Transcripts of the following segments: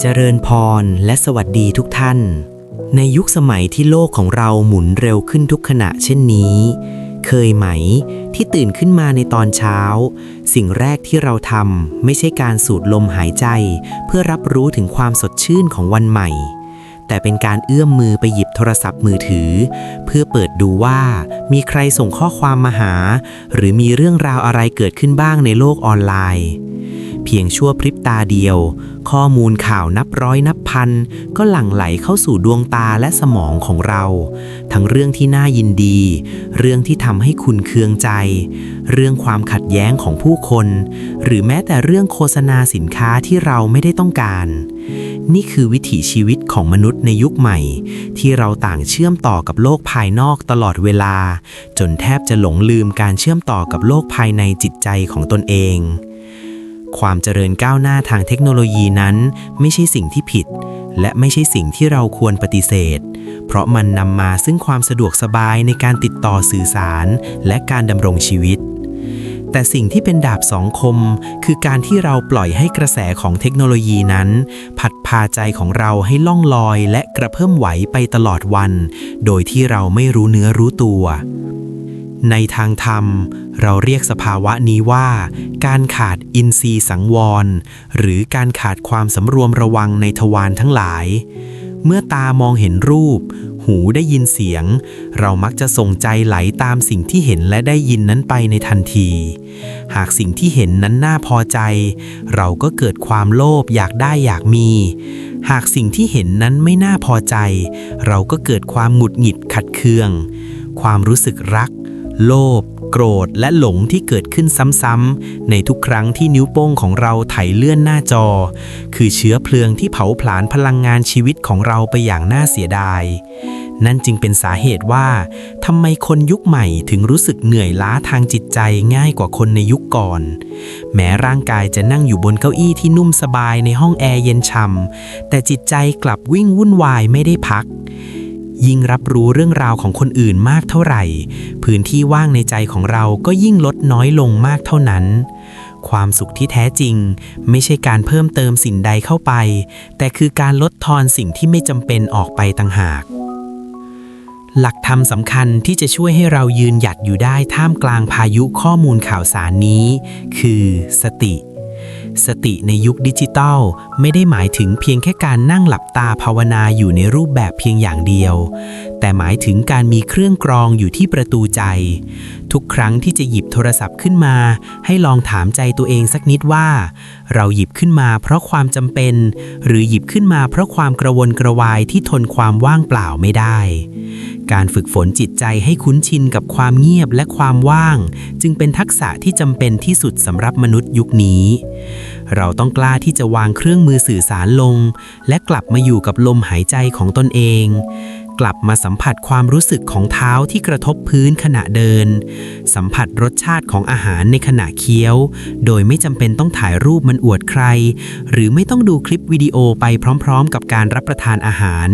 เจริญพรและสวัสดีทุกท่าน ในยุคสมัยที่โลกของเราหมุนเร็วขึ้นทุกขณะเช่นนี้ เคยไหมที่ตื่นขึ้นมาในตอนเช้า สิ่งแรกที่เราทำไม่ใช่การสูดลมหายใจ เพื่อรับรู้ถึงความสดชื่นของวันใหม่ แต่เป็นการเอื้อมมือไปหยิบโทรศัพท์มือถือ เพื่อเปิดดูว่ามีใครส่งข้อความมาหา หรือมีเรื่องราวอะไรเกิดขึ้นบ้างในโลกออนไลน์ พียงชั่วพริบตาเดียว ข้อมูลข่าวนับร้อยนับพัน ก็หลั่งไหลเข้าสู่ดวงตาและสมองของเรา ทั้งเรื่องที่น่ายินดี เรื่องที่ทำให้คุณเคืองใจ เรื่องความขัดแย้งของผู้คน หรือแม้แต่เรื่องโฆษณาสินค้าที่เราไม่ได้ต้องการ นี่คือวิถีชีวิตของมนุษย์ในยุคใหม่ ที่เราต่างเชื่อมต่อกับโลกภายนอกตลอดเวลา จนแทบจะหลงลืมการเชื่อมต่อกับโลกภายในจิตใจของตนเอง ความเจริญก้าวหน้าทางเทคโนโลยีนั้น ไม่ใช่สิ่งที่ผิด และไม่ใช่สิ่งที่เราควรปฏิเสธ เพราะมันนำมาซึ่งความสะดวกสบายในการติดต่อสื่อสาร และการดำรงชีวิต แต่สิ่งที่เป็นดาบสองคม คือการที่เราปล่อยให้กระแสของเทคโนโลยีนั้น ผัดพาใจของเราให้ล่องลอยและกระเพิ่มไหวไปตลอดวัน โดยที่เราไม่รู้เนื้อรู้ตัว ในทางธรรม เราเรียกสภาวะนี้ว่า การขาดอินทรีย์สังวร หรือการขาดความสำรวมระวังในทวารทั้งหลาย เมื่อตามองเห็นรูป หูได้ยินเสียง เรามักจะส่งใจไหลตามสิ่งที่เห็นและได้ยินนั้นไปในทันที หากสิ่งที่เห็นนั้นน่าพอใจ เราก็เกิดความโลภอยากได้อยากมีหากสิ่งที่เห็นนั้นไม่น่าพอใจ เราก็เกิดความหงุดหงิดขัดเคือง ความรู้สึกรัก โลภโกรธและหลงที่เกิดขึ้นซ้ำๆในทุกครั้งที่นิ้วโป้งของเราไถเลื่อนหน้าจอ คือเชื้อเพลิงที่เผาผลาญพลังงานชีวิตของเราไปอย่างน่าเสียดาย นั่นจึงเป็นสาเหตุว่าทำไมคนยุคใหม่ถึงรู้สึกเหนื่อยล้าทางจิตใจง่ายกว่าคนในยุคก่อน แม้ร่างกายจะนั่งอยู่บนเก้าอี้ที่นุ่มสบายในห้องแอร์เย็นช่ำแต่จิตใจกลับวิ่งวุ่นวายไม่ได้พัก ยิ่งรับรู้เรื่องราวของคนอื่นมากเท่าไหร่ พื้นที่ว่างในใจของเราก็ยิ่งลดน้อยลงมากเท่านั้น ความสุขที่แท้จริง ไม่ใช่การเพิ่มเติมสิ่งใดเข้าไป แต่คือการลดทอนสิ่งที่ไม่จำเป็นออกไปต่างหาก หลักธรรมสำคัญที่จะช่วยให้เรายืนหยัดอยู่ได้ท่ามกลางพายุข้อมูลข่าวสารนี้ คือ สติ สติในยุคดิจิตัลไม่ได้หมายถึงเพียงแค่การนั่งหลับตาภาวนาอยู่ในรูปแบบเพียงอย่างเดียว แต่หมายถึงการมีเครื่องกรองอยู่ที่ประตูใจ ทุกครั้งที่จะหยิบโทรศัพท์ขึ้นมา ให้ลองถามใจตัวเองสักนิดว่า เราหยิบขึ้นมาเพราะความจำเป็น หรือหยิบขึ้นมาเพราะความกระวนกระวายที่ทนความว่างเปล่าไม่ได้ การฝึกฝนจิตใจให้คุ้นชินกับความเงียบและความว่าง จึงเป็นทักษะที่จำเป็นที่สุดสำหรับมนุษย์ยุคนี้ เราต้องกล้าที่จะวางเครื่องมือสื่อสารลง และกลับมาอยู่กับลมหายใจของตนเอง กลับมาสัมผัสความรู้สึกของเท้าที่กระทบพื้นขณะเดิน สัมผัสรสชาติของอาหารในขณะเคี้ยว โดยไม่จำเป็นต้องถ่ายรูปมันอวดใคร หรือไม่ต้องดูคลิปวิดีโอไปพร้อม ๆ กับการรับประทานอาหาร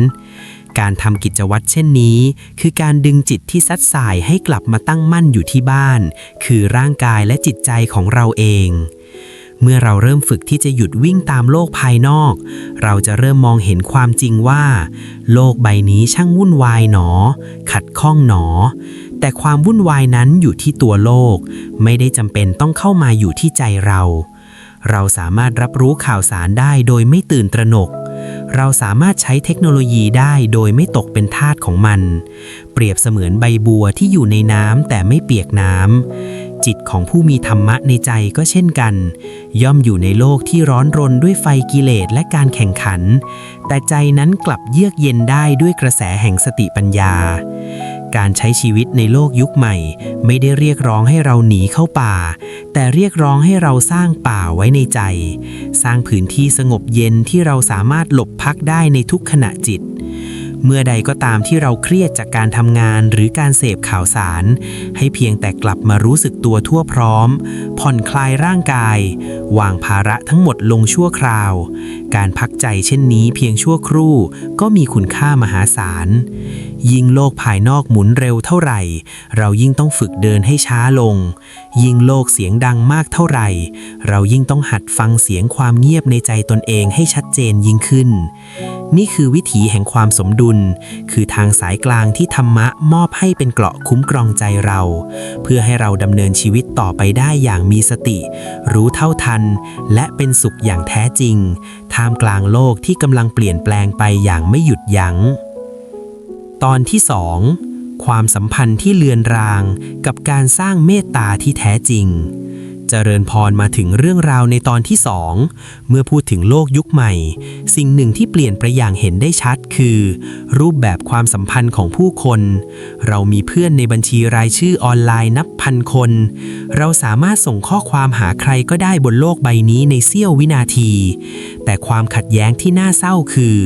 การทำกิจวัตรเช่นนี้ คือการดึงจิตที่ซัดสายให้กลับมาตั้งมั่นอยู่ที่บ้าน คือร่างกายและจิตใจของเราเอง เมื่อเราเริ่มฝึกที่จะหยุดวิ่งตามโลกภายนอก เราจะเริ่มมองเห็นความจริงว่า โลกใบนี้ช่างวุ่นวายหนอ ขัดข้องหนอ แต่ความวุ่นวายนั้นอยู่ที่ตัวโลก ไม่ได้จำเป็นต้องเข้ามาอยู่ที่ใจเรา เราสามารถรับรู้ข่าวสารได้โดยไม่ตื่นตระหนก เราสามารถใช้เทคโนโลยีได้โดยไม่ตกเป็นทาสของมัน เปรียบเสมือนใบบัวที่อยู่ในน้ำแต่ไม่เปียกน้ำ จิตของผู้มีธรรมะในใจก็เช่นกัน ย่อมอยู่ในโลกที่ร้อนรนด้วยไฟกิเลสและการแข่งขัน แต่ใจนั้นกลับเยือกเย็นได้ด้วยกระแสแห่งสติปัญญา การใช้ชีวิตในโลกยุคใหม่ ไม่ได้เรียกร้องให้เราหนีเข้าป่า แต่เรียกร้องให้เราสร้างป่าไว้ในใจ สร้างพื้นที่สงบเย็นที่เราสามารถหลบพักได้ในทุกขณะจิต เมื่อใดก็ตามที่เราเครียดจากการทำงานหรือการเสพข่าวสาร ให้เพียงแต่กลับมารู้สึกตัวทั่วพร้อม ผ่อนคลายร่างกาย วางภาระทั้งหมดลงชั่วคราว การพักใจเช่นนี้เพียงชั่วครู่ก็มีคุณค่ามหาศาล ยิ่งโลกภายนอกหมุนเร็วเท่าไหร่ เรายิ่งต้องฝึกเดินให้ช้าลง ยิ่งโลกเสียงดังมากเท่าไหร่ เรายิ่งต้องหัดฟังเสียงความเงียบในใจตนเองให้ชัดเจนยิ่งขึ้น นี่คือวิถีแห่งความสมดุล คือทางสายกลางที่ธรรมะมอบให้เป็นเกราะคุ้มครองใจเรา เพื่อให้เราดำเนินชีวิตต่อไปได้อย่างมีสติ รู้เท่าทัน และเป็นสุขอย่างแท้จริง ท่ามกลางโลกที่กำลังเปลี่ยนแปลงไปอย่างไม่หยุดยัง้ง ตอนที่สองความสัมพันธ์ที่เลือนรางกับการสร้างเมตตาที่แท้จริง เจริญพรมาถึงเรื่องราวในตอนที่สองเมื่อพูดถึงโลกยุคใหม่ สิ่งหนึ่งที่เปลี่ยนไปอย่างเห็นได้ชัดคือ รูปแบบความสัมพันธ์ของผู้คน เรามีเพื่อนในบัญชีรายชื่อออนไลน์นับพันคน เราสามารถส่งข้อความหาใครก็ได้บนโลกใบนี้ในเสี้ยววินาที แต่ความขัดแย้งที่น่าเศร้าคือ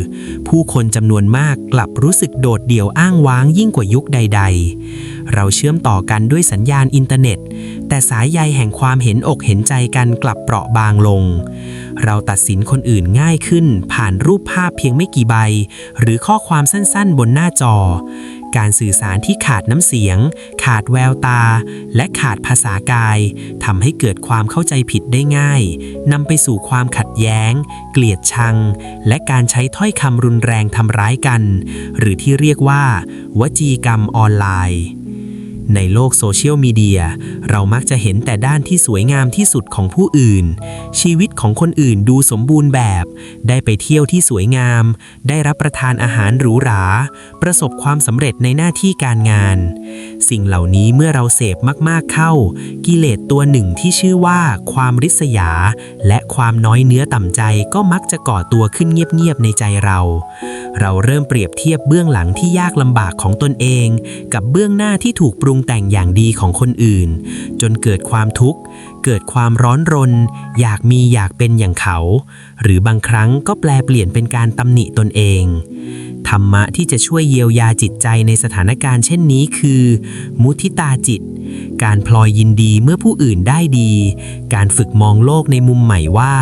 ผู้คนจำนวนมากกลับรู้สึกโดดเดี่ยวอ้างว้างยิ่งกว่ายุคใด ๆเราเชื่อมต่อกันด้วยสัญญาณอินเทอร์เน็ต แต่สายใยแห่งความเห็นอกเห็นใจกันกลับเปราะบางลง เราตัดสินคนอื่นง่ายขึ้น ผ่านรูปภาพเพียงไม่กี่ใบ หรือข้อความสั้นๆ บนหน้าจอ การสื่อสารที่ขาดน้ำเสียง ขาดแววตา และขาดภาษากายทำให้เกิดความเข้าใจผิดได้ง่ายนำไปสู่ความขัดแย้ง เกลียดชัง และการใช้ถ้อยคำรุนแรงทำร้ายกัน หรือที่เรียกว่า วจีกรรมออนไลน์ ในโลกโซเชียลมีเดียเรามักจะเห็นแต่ด้านที่สวยงามที่สุดของผู้อื่น ชีวิตของคนอื่นดูสมบูรณ์แบบ ได้ไปเที่ยวที่สวยงาม ได้รับประทานอาหารหรูหรา ประสบความสำเร็จในหน้าที่การงาน สิ่งเหล่านี้เมื่อเราเสพมากๆเข้า กิเลสตัวหนึ่งที่ชื่อว่าความริษยา และความน้อยเนื้อต่ำใจก็มักจะก่อตัวขึ้นเงียบๆในใจเรา เราเริ่มเปรียบเทียบเบื้องหลังที่ยากลำบากของตนเอง กับเบื้องหน้าที่ถูกปรุงแต่งอย่างดีของคนอื่น จนเกิดความทุกข์ เกิดความร้อนรน อยากมีอยากเป็นอย่างเขา หรือบางครั้งก็แปลเปลี่ยนเป็นการตำหนิตนเอง ธรรมะที่จะช่วยเยียวยาจิตใจในสถานการณ์เช่นนี้คือ มุทิตาจิต การพลอยยินดีเมื่อผู้อื่นได้ดี การฝึกมองโลกในมุมใหม่ว่า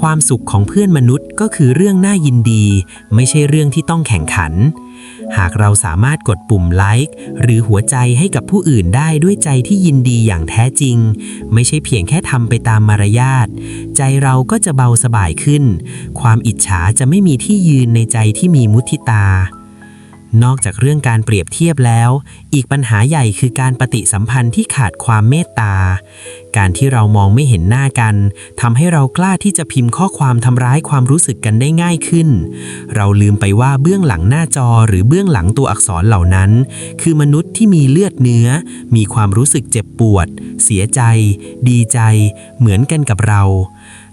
ความสุขของเพื่อนมนุษย์ก็คือเรื่องน่ายินดี ไม่ใช่เรื่องที่ต้องแข่งขัน หากเราสามารถกดปุ่มไลค์หรือหัวใจให้กับผู้อื่นได้ด้วยใจที่ยินดีอย่างแท้จริง ไม่ใช่เพียงแค่ทำไปตามมารยาท ใจเราก็จะเบาสบายขึ้น ความอิจฉาจะไม่มีที่ยืนในใจที่มีมุทิตา นอกจากเรื่องการเปรียบเทียบแล้ว อีกปัญหาใหญ่คือการปฏิสัมพันธ์ที่ขาดความเมตตา การที่เรามองไม่เห็นหน้ากันทำให้เรากล้าที่จะพิมพ์ข้อความทำร้ายความรู้สึกกันได้ง่ายขึ้น เราลืมไปว่าเบื้องหลังหน้าจอหรือเบื้องหลังตัวอักษรเหล่านั้น คือมนุษย์ที่มีเลือดเนื้อ มีความรู้สึกเจ็บปวด เสียใจ ดีใจ เหมือนกันกับเรา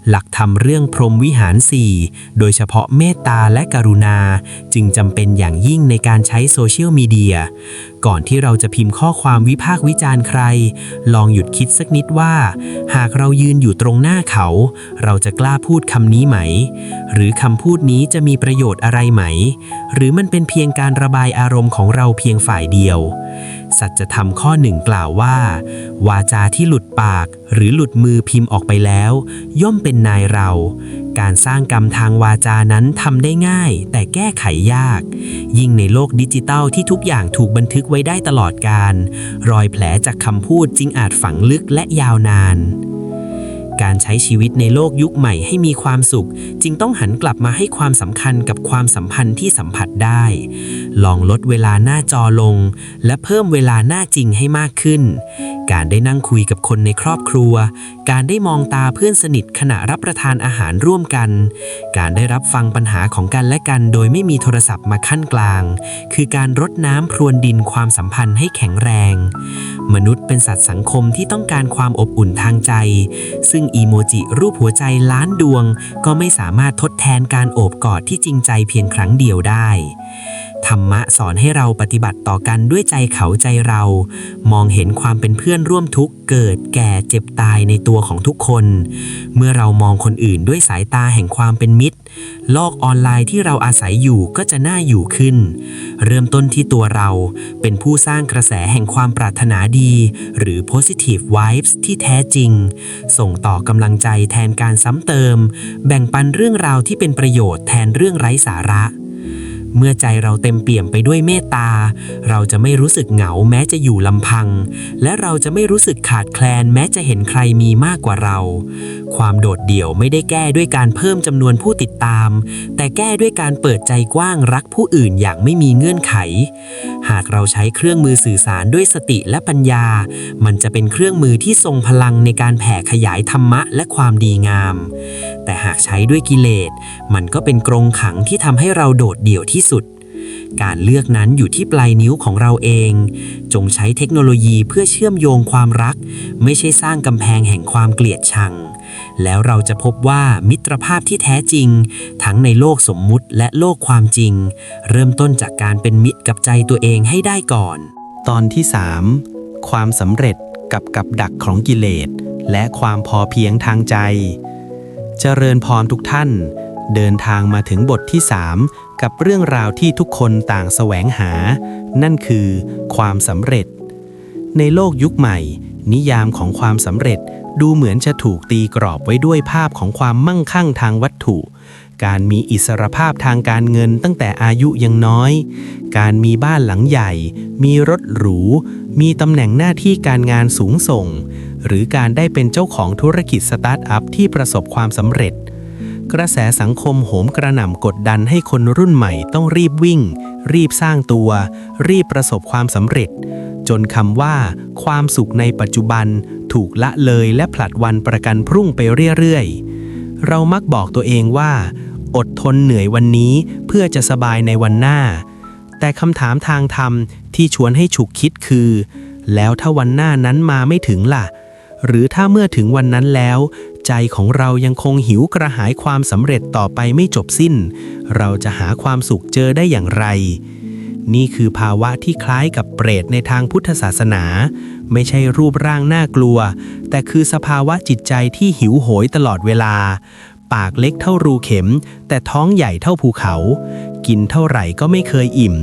หลักธรรมเรื่องพรหมวิหารสี่โดยเฉพาะเมตตาและกรุณา จึงจำเป็นอย่างยิ่งในการใช้โซเชียลมีเดียก่อนที่เราจะพิมพ์ข้อความวิพากษ์วิจารณ์ใคร ลองหยุดคิดสักนิดว่า หากเรายืนอยู่ตรงหน้าเขา เราจะกล้าพูดคำนี้ไหม หรือคำพูดนี้จะมีประโยชน์อะไรไหม หรือมันเป็นเพียงการระบายอารมณ์ของเราเพียงฝ่ายเดียว สัจธรรมข้อหนึ่งกล่าวว่า วาจาที่หลุดปาก หรือหลุดมือพิมพ์ออกไปแล้ว ย่อมเป็นนายเรา การสร้างกรรมทางวาจานั้นทำได้ง่าย แต่แก้ไขยาก ยิ่งในโลกดิจิตัลที่ทุกอย่างถูกบันทึกไว้ได้ตลอดการ รอยแผลจากคำพูดจึงอาจฝังลึกและยาวนาน การใช้ชีวิตในโลกยุคใหม่ให้มีความสุข จึงต้องหันกลับมาให้ความสำคัญกับความสัมพันธ์ที่สัมผัสได้ ลองลดเวลาหน้าจอลง และเพิ่มเวลาหน้าจริงให้มากขึ้น การได้นั่งคุยกับคนในครอบครัว การได้มองตาเพื่อนสนิทขณะรับประทานอาหารร่วมกัน การได้รับฟังปัญหาของกันและกันโดยไม่มีโทรศัพท์มาขั้นกลาง คือการรดน้ำพรวนดินความสัมพันธ์ให้แข็งแรง มนุษย์เป็นสัตว์สังคมที่ต้องการความอบอุ่นทางใจ ซึ่งอีโมจิรูปหัวใจล้านดวง ก็ไม่สามารถทดแทนการโอบกอดที่จริงใจเพียงครั้งเดียวได้ ธรรมะสอนให้เราปฏิบัติต่อกันด้วยใจเขาใจเรา มองเห็นความเป็นเพื่อนร่วมทุกข์เกิดแก่เจ็บตายในตัวของทุกคน เมื่อเรามองคนอื่นด้วยสายตาแห่งความเป็นมิตร โลกออนไลน์ที่เราอาศัยอยู่ก็จะน่าอยู่ขึ้น เริ่มต้นที่ตัวเราเป็นผู้สร้างกระแสแห่งความปรารถนาดี หรือ positive vibes ที่แท้จริง ส่งต่อกำลังใจแทนการซ้ำเติม แบ่งปันเรื่องราวที่เป็นประโยชน์แทนเรื่องไร้สาระ เมื่อใจเราเต็มเปี่ยมไปด้วยเมตตา เราจะไม่รู้สึกเหงาแม้จะอยู่ลำพัง และเราจะไม่รู้สึกขาดแคลนแม้จะเห็นใครมีมากกว่าเรา ความโดดเดี่ยวไม่ได้แก้ด้วยการเพิ่มจำนวนผู้ติดตาม แต่แก้ด้วยการเปิดใจกว้างรักผู้อื่นอย่างไม่มีเงื่อนไข หากเราใช้เครื่องมือสื่อสารด้วยสติและปัญญา มันจะเป็นเครื่องมือที่ทรงพลังในการแผ่ขยายธรรมะและความดีงาม แต่หากใช้ด้วยกิเลส มันก็เป็นกรงขังที่ทำให้เราโดดเดี่ยวที่สุด การเลือกนั้นอยู่ที่ปลายนิ้วของเราเอง จงใช้เทคโนโลยีเพื่อเชื่อมโยงความรัก ไม่ใช่สร้างกำแพงแห่งความเกลียดชัง แล้วเราจะพบว่ามิตรภาพที่แท้จริง ทั้งในโลกสมมุติและโลกความจริง เริ่มต้นจากการเป็นมิตรกับใจตัวเองให้ได้ก่อน ตอนที่ 3 ความสำเร็จกับกับดักของกิเลสและความพอเพียงทางใจ เจริญพรทุกท่าน เดินทางมาถึงบทที่ 3 กับเรื่องราวที่ทุกคนต่างแสวงหา นั่นคือความสำเร็จ ในโลกยุคใหม่ นิยามของความสำเร็จดูเหมือนจะถูกตีกรอบไว้ด้วยภาพของความมั่งคั่งทางวัตถุ การมีอิสรภาพทางการเงินตั้งแต่อายุยังน้อย การมีบ้านหลังใหญ่ มีรถหรู มีตำแหน่งหน้าที่การงานสูงส่ง หรือการได้เป็นเจ้าของธุรกิจสตาร์ทอัพที่ประสบความสำเร็จ กระแสสังคมโหมกระหน่ำกดดันให้คนรุ่นใหม่ต้องรีบวิ่ง รีบสร้างตัว รีบประสบความสำเร็จ จนคำว่า ความสุขในปัจจุบัน ถูกละเลยและผลัดวันประกันพรุ่งไปเรื่อยๆ เรามักบอกตัวเองว่า อดทนเหนื่อยวันนี้เพื่อจะสบายในวันหน้า แต่คำถามทางธรรมที่ชวนให้ฉุกคิดคือ แล้วถ้าวันหน้านั้นมาไม่ถึงล่ะ หรือถ้าเมื่อถึงวันนั้นแล้ว ใจของเรายังคงหิวกระหายความสำเร็จต่อไปไม่จบสิ้น เราจะหาความสุขเจอได้อย่างไร นี่คือภาวะที่คล้ายกับเปรตในทางพุทธศาสนา ไม่ใช่รูปร่างน่ากลัว แต่คือสภาวะจิตใจที่หิวโหยตลอดเวลา ปากเล็กเท่ารูเข็ม แต่ท้องใหญ่เท่าภูเขา กินเท่าไหร่ก็ไม่เคยอิ่ม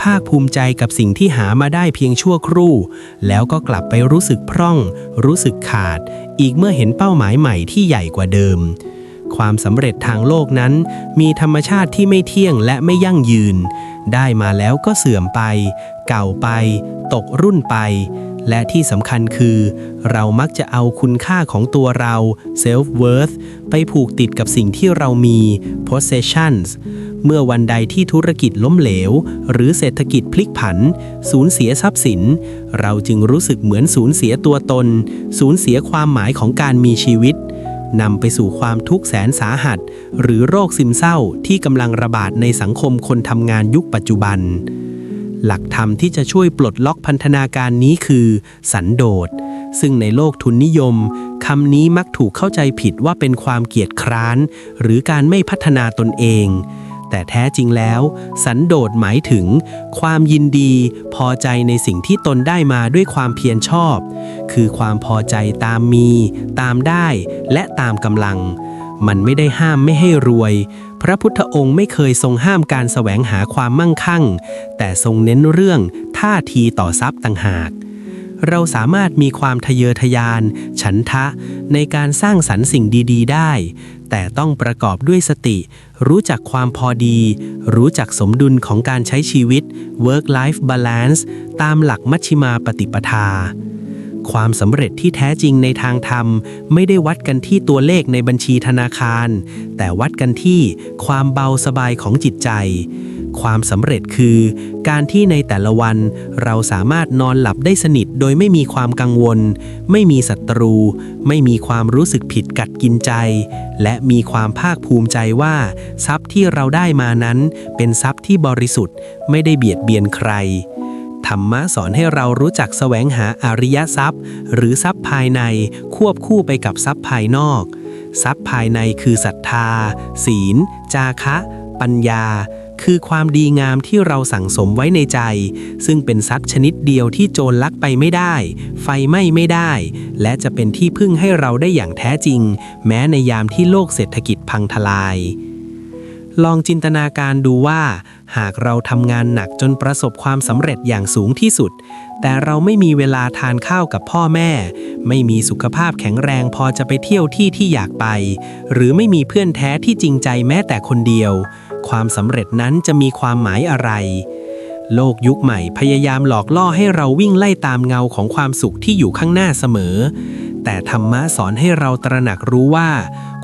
ภาคภูมิใจกับสิ่งที่หามาได้เพียงชั่วครู่ แล้วก็กลับไปรู้สึกพร่อง รู้สึกขาด อีกเมื่อเห็นเป้าหมายใหม่ที่ใหญ่กว่าเดิม ความสำเร็จทางโลกนั้น มีธรรมชาติที่ไม่เที่ยงและไม่ยั่งยืน ได้มาแล้วก็เสื่อมไป เก่าไป ตกรุ่นไป และที่สำคัญคือ เรามักจะเอาคุณค่าของตัวเรา self worth ไปผูกติดกับสิ่งที่เรามี possessions เมื่อวันใดที่ธุรกิจล้มเหลว หรือเศรษฐกิจพลิกผัน สูญเสียทรัพย์สิน เราจึงรู้สึกเหมือนสูญเสียตัวตน สูญเสียความหมายของการมีชีวิตนำไปสู่ความทุกข์แสนสาหัส หรือโรคซึมเศร้าที่กำลังระบาดในสังคมคนทำงานยุคปัจจุบัน หลักธรรมที่จะช่วยปลดล็อกพันธนาการนี้คือ สันโดษ ซึ่งในโลกทุนนิยมคำนี้มักถูกเข้าใจผิดว่าเป็นความเกียจคร้าน หรือการไม่พัฒนาตนเอง แต่แท้จริงแล้ว สันโดษหมายถึง ความยินดี พอใจในสิ่งที่ตนได้มาด้วยความเพียรชอบ คือความพอใจตามมี ตามได้ และตามกำลัง มันไม่ได้ห้ามไม่ให้รวย พระพุทธองค์ไม่เคยทรงห้ามการแสวงหาความมั่งคั่ง แต่ทรงเน้นเรื่องท่าทีต่อทรัพย์ต่างหากเราสามารถมีความทะเยอทะยาน ฉันทะในการสร้างสรรค์สิ่งดี ๆ ได้ แต่ต้องประกอบด้วยสติ รู้จักความพอดี รู้จักสมดุลของการใช้ชีวิต work life balance ตามหลักมัชฌิมาปฏิปทา ความสำเร็จที่แท้จริงในทางธรรม ไม่ได้วัดกันที่ตัวเลขในบัญชีธนาคาร แต่วัดกันที่ความเบาสบายของจิตใจ ความสำเร็จคือ การที่ในแต่ละวันเราสามารถนอนหลับได้สนิทโดยไม่มีความกังวล ไม่มีศัตรู ไม่มีความรู้สึกผิดกัดกินใจ และมีความภาคภูมิใจว่า ทรัพย์ที่เราได้มานั้น เป็นทรัพย์ที่บริสุทธิ์ ไม่ได้เบียดเบียนใครธรรมะสอนให้เรารู้จักแสวงหาอริยทรัพย์ หรือทรัพย์ภายในควบคู่ไปกับทรัพย์ภายนอก ทรัพย์ภายในคือศรัทธา ศีล จาคะ ปัญญา คือความดีงามที่เราสั่งสมไว้ในใจ ซึ่งเป็นทรัพย์ชนิดเดียวที่โจรลักไปไม่ได้ ไฟไหม้ไม่ได้ และจะเป็นที่พึ่งให้เราได้อย่างแท้จริง แม้ในยามที่โลกเศรษฐกิจพังทลาย ลองจินตนาการดูว่า หากเราทำงานหนักจนประสบความสำเร็จอย่างสูงที่สุด แต่เราไม่มีเวลาทานข้าวกับพ่อแม่ ไม่มีสุขภาพแข็งแรงพอจะไปเที่ยวที่ที่อยากไป หรือไม่มีเพื่อนแท้ที่จริงใจแม้แต่คนเดียว ความสำเร็จนั้นจะมีความหมายอะไร โลกยุคใหม่พยายามหลอกล่อให้เราวิ่งไล่ตามเงาของความสุขที่อยู่ข้างหน้าเสมอ แต่ธรรมะสอนให้เราตระหนักรู้ว่า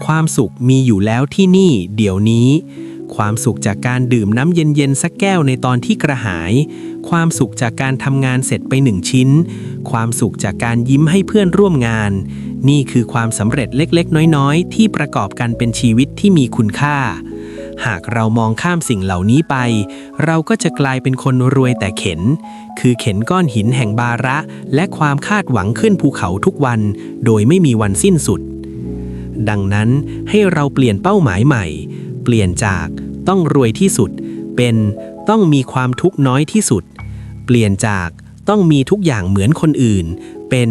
ความสุขมีอยู่แล้วที่นี่ เดี๋ยวนี้ ความสุขจากการดื่มน้ำเย็นๆสักแก้วในตอนที่กระหาย ความสุขจากการทำงานเสร็จไปหนึ่งชิ้น ความสุขจากการยิ้มให้เพื่อนร่วมงานนี่คือความสำเร็จเล็กๆ น้อยๆ ที่ประกอบกันเป็นชีวิตที่มีคุณค่า หากเรามองข้ามสิ่งเหล่านี้ไป เราก็จะกลายเป็นคนรวยแต่เข็น คือเข็นก้อนหินแห่งบาระ และความคาดหวังขึ้นภูเขาทุกวัน โดยไม่มีวันสิ้นสุด ดังนั้นให้เราเปลี่ยนเป้าหมายใหม่ เปลี่ยนจากต้องรวยที่สุด เป็นต้องมีความทุกข์น้อยที่สุด เปลี่ยนจากต้องมีทุกอย่างเหมือนคนอื่น เป็น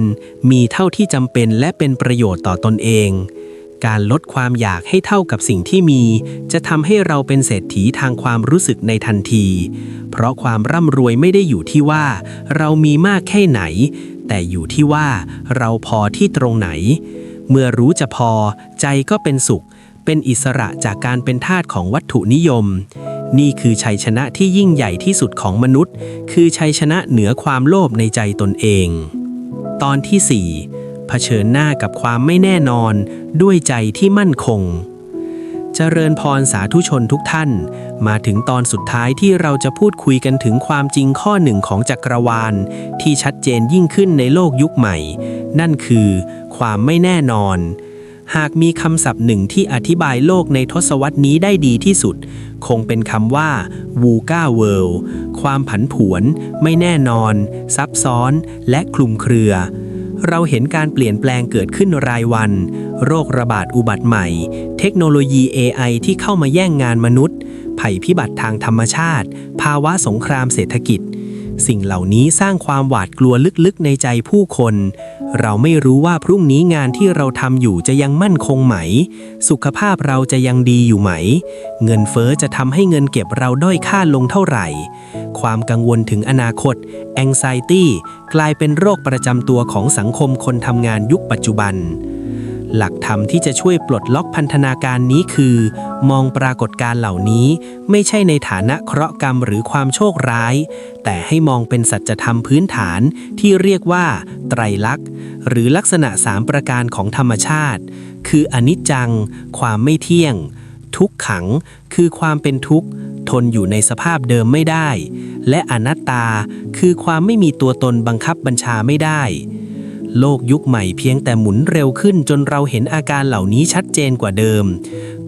มีเท่าที่จำเป็นและเป็นประโยชน์ต่อตนเอง การลดความอยากให้เท่ากับสิ่งที่มี จะทำให้เราเป็นเศรษฐีทางความรู้สึกในทันที เพราะความร่ำรวยไม่ได้อยู่ที่ว่า เรามีมากแค่ไหน แต่อยู่ที่ว่า เราพอที่ตรงไหน เมื่อรู้จะพอ ใจก็เป็นสุข เป็นอิสระจากการเป็นทาสของวัตถุนิยม นี่คือชัยชนะที่ยิ่งใหญ่ที่สุดของมนุษย์ คือชัยชนะเหนือความโลภในใจตนเอง ตอนที่4 ชิญหน้ากับความไม่แน่นอน ด้วยใจที่มั่นคง เจริญพรสาธุชนทุกท่าน มาถึงตอนสุดท้ายที่เราจะพูดคุยกันถึงความจริงข้อหนึ่งของจักรวาล ที่ชัดเจนยิ่งขึ้นในโลกยุคใหม่ นั่นคือ ความไม่แน่นอน หากมีคำศัพท์หนึ่งที่อธิบายโลกในทศวรรษนี้ได้ดีที่สุด คงเป็นคำว่าวูก้าเวิลด์ความผันผวน ไม่แน่นอน ซับซ้อน และคลุมเครือ เราเห็นการเปลี่ยนแปลงเกิดขึ้นรายวัน โรคระบาดอุบัติใหม่ เทคโนโลยี AI ที่เข้ามาแย่งงานมนุษย์ ภัยพิบัติทางธรรมชาติ ภาวะสงครามเศรษฐกิจ สิ่งเหล่านี้สร้างความหวาดกลัวลึกๆในใจผู้คน เราไม่รู้ว่าพรุ่งนี้งานที่เราทำอยู่จะยังมั่นคงไหม สุขภาพเราจะยังดีอยู่ไหม เงินเฟ้อจะทำให้เงินเก็บเราด้อยค่าลงเท่าไหร่ ความกังวลถึงอนาคต anxiety กลายเป็นโรคประจำตัวของสังคมคนทำงานยุคปัจจุบัน หลักธรรมที่จะช่วยปลดล็อกพันธนาการนี้คือ มองปรากฏการเหล่านี้ไม่ใช่ในฐานะเคราะห์กรรมหรือความโชคร้าย แต่ให้มองเป็นสัจธรรมพื้นฐานที่เรียกว่า ไตรลักษณ์ หรือลักษณะสามประการของธรรมชาติ คืออนิจจัง ความไม่เที่ยง ทุกขัง คือความเป็นทุกข์ ทนอยู่ในสภาพเดิมไม่ได้ และอนัตตา คือความไม่มีตัวตนบังคับบัญชาไม่ได้ โลกยุคใหม่เพียงแต่หมุนเร็วขึ้นจนเราเห็นอาการเหล่านี้ชัดเจนกว่าเดิม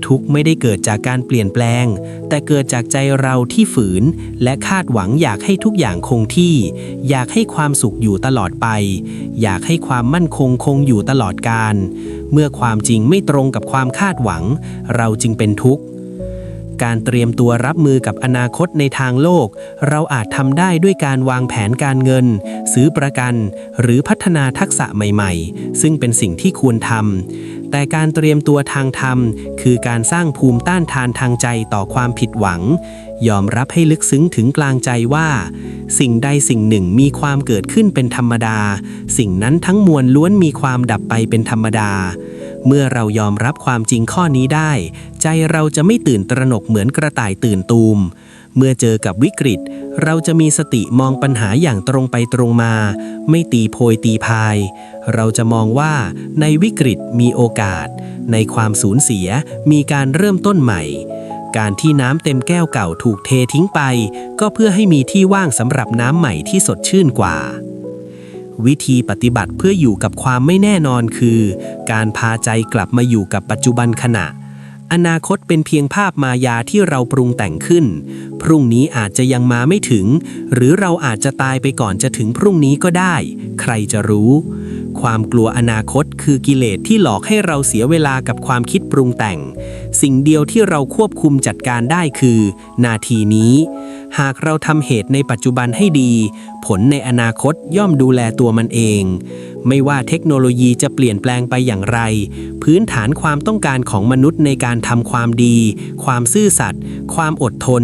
ทุกไม่ได้เกิดจากการเปลี่ยนแปลง แต่เกิดจากใจเราที่ฝืน และคาดหวังอยากให้ทุกอย่างคงที่ อยากให้ความสุขอยู่ตลอดไป อยากให้ความมั่นคงคงอยู่ตลอดกาลเมื่อความจริงไม่ตรงกับความคาดหวัง เราจึงเป็นทุกข์ การเตรียมตัวรับมือกับอนาคตในทางโลก เราอาจทำได้ด้วยการวางแผนการเงิน ซื้อประกัน หรือพัฒนาทักษะใหม่ๆ ซึ่งเป็นสิ่งที่ควรทำแต่การเตรียมตัวทางธรรม คือการสร้างภูมิต้านทานทางใจต่อความผิดหวัง ยอมรับให้ลึกซึ้งถึงกลางใจว่า สิ่งใดสิ่งหนึ่งมีความเกิดขึ้นเป็นธรรมดา สิ่งนั้นทั้งมวลล้วนมีความดับไปเป็นธรรมดา เมื่อเรายอมรับความจริงข้อนี้ได้ ใจเราจะไม่ตื่นตระหนกเหมือนกระต่ายตื่นตูม เมื่อเจอกับวิกฤต เราจะมีสติมองปัญหาอย่างตรงไปตรงมา ไม่ตีโพยตีพาย เราจะมองว่าในวิกฤตมีโอกาส ในความสูญเสียมีการเริ่มต้นใหม่ การที่น้ำเต็มแก้วเก่าถูกเททิ้งไป ก็เพื่อให้มีที่ว่างสำหรับน้ำใหม่ที่สดชื่นกว่า วิธีปฏิบัติเพื่ออยู่กับความไม่แน่นอนคือ การพาใจกลับมาอยู่กับปัจจุบันขณะ อนาคตเป็นเพียงภาพมายาที่เราปรุงแต่งขึ้น พรุ่งนี้อาจจะยังมาไม่ถึง หรือเราอาจจะตายไปก่อนจะถึงพรุ่งนี้ก็ได้ ใครจะรู้ ความกลัวอนาคตคือกิเลสที่หลอกให้เราเสียเวลากับความคิดปรุงแต่ง สิ่งเดียวที่เราควบคุมจัดการได้คือ นาทีนี้ หากเราทำเหตุในปัจจุบันให้ดี ผลในอนาคตย่อมดูแลตัวมันเอง ไม่ว่าเทคโนโลยีจะเปลี่ยนแปลงไปอย่างไร พื้นฐานความต้องการของมนุษย์ในการทำความดี ความซื่อสัตย์ความอดทน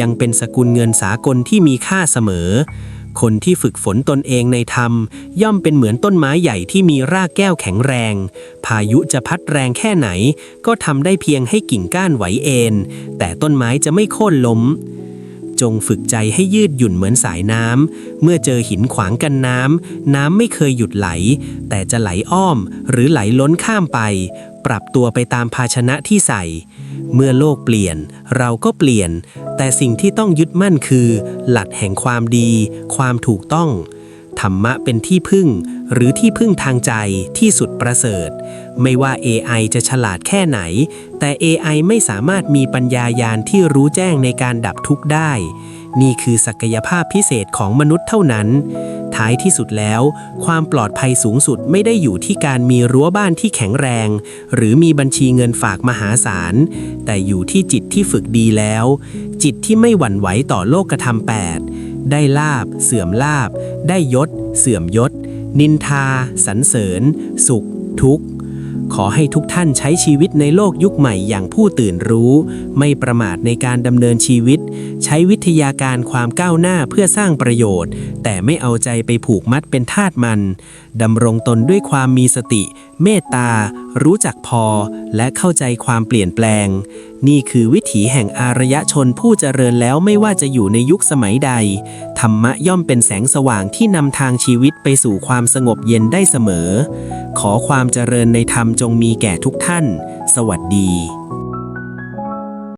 ยังเป็นสกุลเงินสากลที่มีค่าเสมอ คนที่ฝึกฝนตนเองในธรรม ย่อมเป็นเหมือนต้นไม้ใหญ่ที่มีรากแก้วแข็งแรง พายุจะพัดแรงแค่ไหน ก็ทำได้เพียงให้กิ่งก้านไหวเอ็นแต่ต้นไม้จะไม่โค่นล้ม จงฝึกใจให้ยืดหยุ่นเหมือนสายน้ำ เมื่อเจอหินขวางกันน้ำ น้ำไม่เคยหยุดไหล แต่จะไหลอ้อมหรือไหลล้นข้ามไป ปรับตัวไปตามภาชนะที่ใส่ เมื่อโลกเปลี่ยน เราก็เปลี่ยน แต่สิ่งที่ต้องยึดมั่นคือ หลักแห่งความดี ความถูกต้อง ธรรมะเป็นที่พึ่ง หรือที่พึ่งทางใจที่สุดประเสริฐ ไม่ว่า AI จะฉลาดแค่ไหน แต่ AI ไม่สามารถมีปัญญายาณที่รู้แจ้งในการดับทุกข์ได้ นี่คือศักยภาพพิเศษของมนุษย์เท่านั้น ท้ายที่สุดแล้ว ความปลอดภัยสูงสุดไม่ได้อยู่ที่การมีรั้วบ้านที่แข็งแรง หรือมีบัญชีเงินฝากมหาศาล แต่อยู่ที่จิตที่ฝึกดีแล้ว จิตที่ไม่หวั่นไหวต่อโลกธรรมแปด ได้ลาบ เสื่อมลาบ ได้ยศ เสื่อมยศ นินทา สรรเสริญ สุข ทุกข์ ขอให้ทุกท่านใช้ชีวิตในโลกยุคใหม่อย่างผู้ตื่นรู้ ไม่ประมาทในการดำเนินชีวิต ใช้วิทยาการความก้าวหน้าเพื่อสร้างประโยชน์ แต่ไม่เอาใจไปผูกมัดเป็นทาสมันดำรงตนด้วยความมีสติ เมตตา รู้จักพอ และเข้าใจความเปลี่ยนแปลง นี่คือวิถีแห่งอารยชนผู้เจริญแล้วไม่ว่าจะอยู่ในยุคสมัยใด ธรรมะย่อมเป็นแสงสว่างที่นำทางชีวิตไปสู่ความสงบเย็นได้เสมอ ขอความเจริญในธรรมจงมีแก่ทุกท่าน สวัสดี